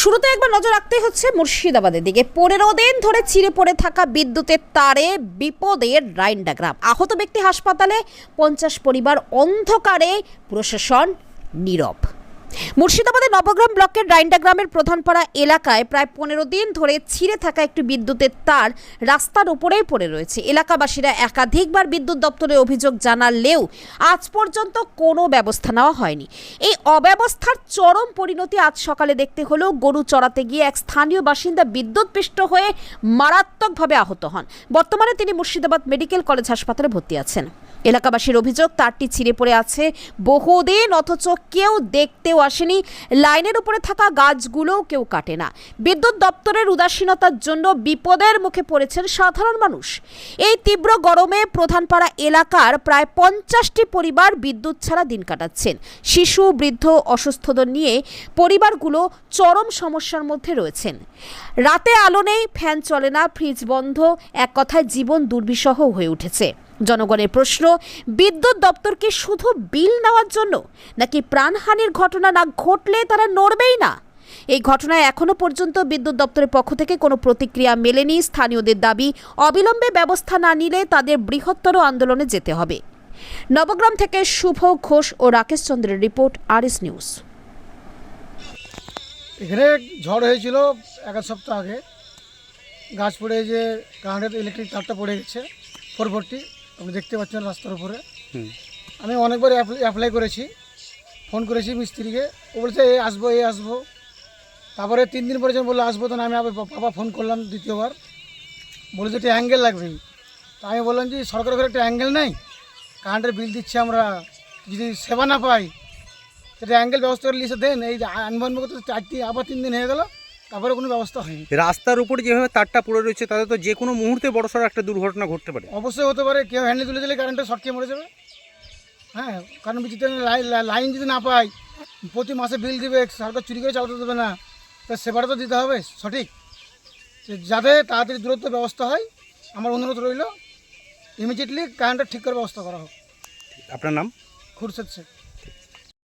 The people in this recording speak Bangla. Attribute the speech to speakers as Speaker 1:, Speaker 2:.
Speaker 1: শুরুতে একবার নজর রাখতে হচ্ছে মুর্শিদাবাদের দিকে। পনেরো দিন ধরে চিরে পড়ে থাকা বিদ্যুতের তারে বিপদের রাইন্ডা গ্রাম আহত ব্যক্তি হাসপাতালে পঞ্চাশ পরিবার অন্ধকারে প্রশাসন নীরব। মুর্শিদাবাদের নবগ্রাম ব্লকের রাইন্ডা গ্রামের প্রধানপাড়া এলাকায় প্রায় পনেরো দিন ধরে ছিঁড়ে থাকা একটি বিদ্যুতের তার রাস্তার উপরেই পড়ে রয়েছে। এলাকাবাসীরা একাধিকবার বিদ্যুৎ দপ্তরে অভিযোগ জানালেও আজ পর্যন্ত কোনো ব্যবস্থা নেওয়া হয়নি। এই অব্যবস্থার চরম পরিণতি আজ সকালে দেখতে হলো। গরু চড়াতে গিয়ে এক স্থানীয় বাসিন্দা বিদ্যুৎপৃষ্ট হয়ে মারাত্মকভাবে আহত হন। বর্তমানে তিনি মুর্শিদাবাদ মেডিকেল কলেজ হাসপাতালে ভর্তি আছেন। এলাকাবাসীর অভিযোগ, তারটি ছিঁড়ে পড়ে আছে বহুদিন, অথচ কেউ দেখতেও আসেনি। লাইনের উপরে থাকা গাছগুলোও কেউ কাটে না। বিদ্যুৎ দপ্তরের উদাসীনতার জন্য বিপদের মুখে পড়েছেন সাধারণ মানুষ। এই তীব্র গরমে প্রধানপাড়া এলাকার প্রায় পঞ্চাশটি পরিবার বিদ্যুৎ ছাড়া দিন কাটাচ্ছেন। শিশু, বৃদ্ধ, অসুস্থদের নিয়ে পরিবারগুলো চরম সমস্যার মধ্যে রয়েছেন। রাতে আলো নেই, ফ্যান চলে না, ফ্রিজ বন্ধ, এক কথায় জীবন দুর্বিষহ হয়ে উঠেছে। জনগণের প্রশ্ন, বিদ্যুৎ দপ্তর কি শুধু বিল নেওয়ার জন্য নাকি প্রাণহানির ঘটনা না ঘটলে তারা নড়বেই না? এই ঘটনায় এখনও পর্যন্ত বিদ্যুৎ দপ্তরের পক্ষ থেকে কোনো প্রতিক্রিয়া মেলেনি। স্থানীয়দের দাবি, অবিলম্বে ব্যবস্থা না নিলে তাদের বৃহত্তর আন্দোলনে যেতে হবে। নবগ্রাম থেকে শুভ ঘোষ ও রাকেশ চন্দ্রের রিপোর্ট আর এস নিউজ।
Speaker 2: এখানে ঝড় হয়েছিল এক সপ্তাহ আগে। গাছ পড়ে যে, কারেন্টের ইলেকট্রিক তারটা পড়ে গেছে পরবর্তী আপনি দেখতে পাচ্ছেন রাস্তার উপরে। আমি অনেকবার অ্যাপ্লাই করেছি। ফোন করেছি মিস্ত্রিকে। ও বলছে এ আসব এ আসব। তারপরে তিন দিন পরে যখন বলল আসব তখন আমি আবার বাবা ফোন করলাম দ্বিতীয়বার। বলে যে একটা অ্যাঙ্গেল লাগবে। তা আমি বললাম যে সরকারের ঘরে একটা অ্যাঙ্গেল নেই? কারেন্টের বিল দিচ্ছি আমরা। যদি সেবা না পাই সেটা অ্যাঙ্গেল ব্যবস্থা করে লিখে দেন। এই যে আনবন্ধ করতে চার দিন আবার তিন দিন হয়ে গেল। তারপরে কোনো ব্যবস্থা হয়নি।
Speaker 3: রাস্তার উপরে যেভাবে তারটা পড়ে রয়েছে তাতে তো যে কোনো মুহূর্তে বড়সড় একটা দুর্ঘটনা ঘটতে পারে।
Speaker 2: অবশ্যই হতে পারে কেউ হ্যান্ডেল তুলে দিলে কারেন্টটা শর্ট খেয়ে মরে যাবে। হ্যাঁ কারণ যদি লাইন যদি না পাই প্রতি মাসে বিল দিবে সরকার চুরি করে চালাতে দেবে না। তা সেবাটা তো দিতে হবে সঠিক। যাতে তাড়াতাড়ি দূরত্ব ব্যবস্থা হয় আমার অনুরোধ রইল ইমিডিয়েটলি কারেন্টটা ঠিক করে ব্যবস্থা করা হোক।
Speaker 3: আপনার নাম?
Speaker 2: খুরশেদ শেখ।